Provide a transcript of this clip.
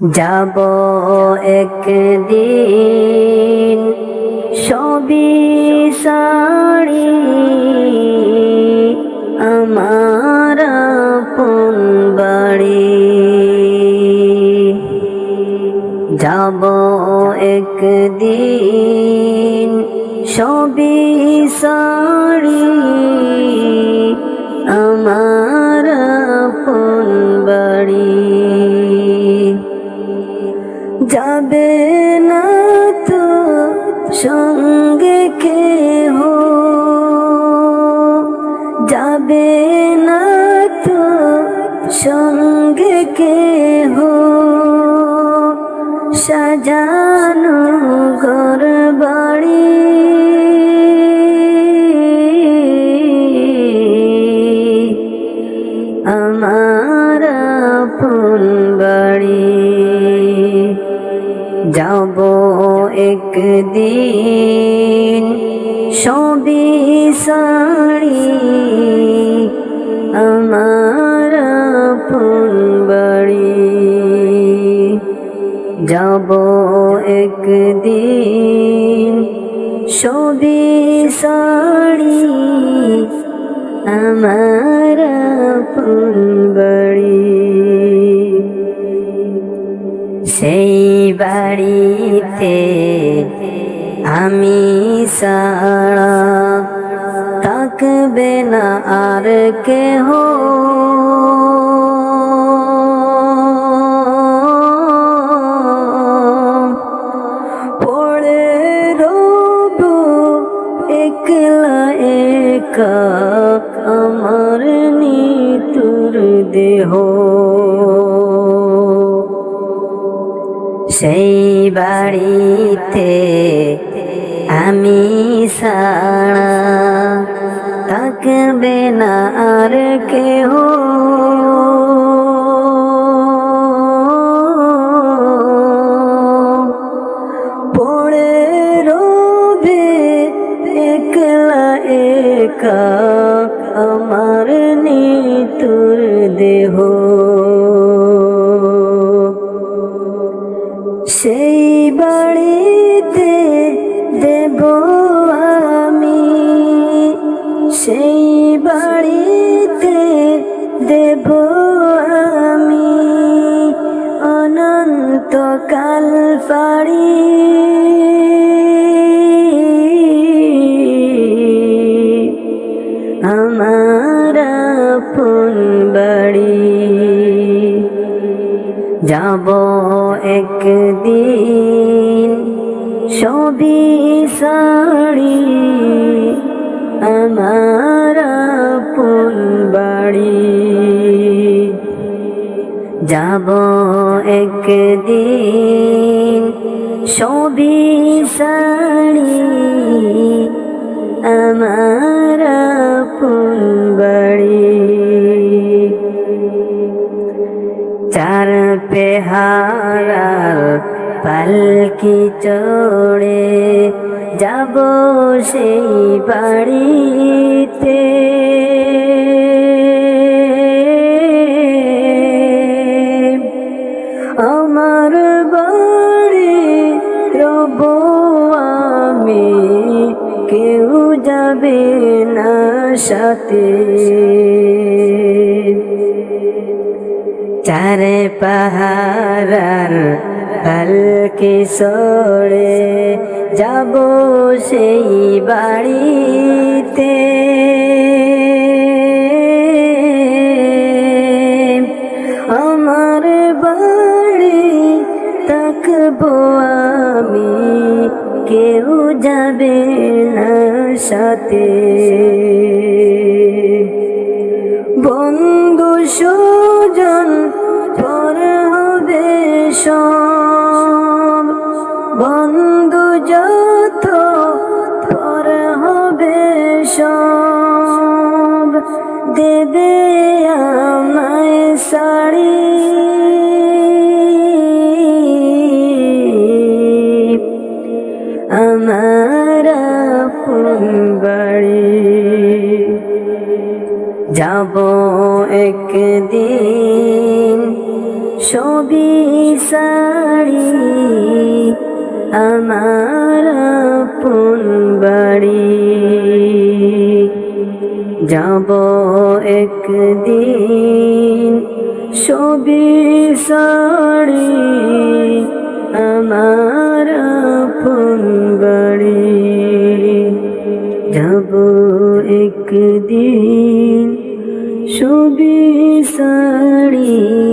যাব একদিন সবই সাড়ি আমার আপন বাড়ি। যাব একদিন সবই সাড়ি আমার যাবে না তো সঙ্গে কে হো যাবে না তো সঙ্গে কে হো সাজানো যাব একদিন সবই সাড়ি আমার আপন বাড়ি। যাব একদিন সবই সাড়ি আমার আপন বাড়ি। সেই বাড়িতে আমি সারা থাকবে না আর কেহ। সেই বাড়িতে আমি সাড়া থাকবে না আর কেহ। আমার নিতুর দেহ। দেব আমি অনন্তকাল পাড়ি। আমার আপন বাড়ি। যাব একদিন সবই সাড়ি আমার যাব একদিন সবই সাড়ি আমার আপন বাড়ি। চার পেহারার পালকি চড়ে যাব সেই বাড়িতে। যাবে না সাথে। চারে পাহারার পালকি সরে যাব সেই বাড়িতে। আমার বাড়ি থাকব আমি, কেউ যাবে না সাথে। বন্ধু সুজন পর হবে বন্ধু যত পর হবে সব। দেবে আমায় যাব একদিন সবই সাড়ি আমার আপন বাড়ি। যাব একদিন সবই সাড়ি আমার 绿色里。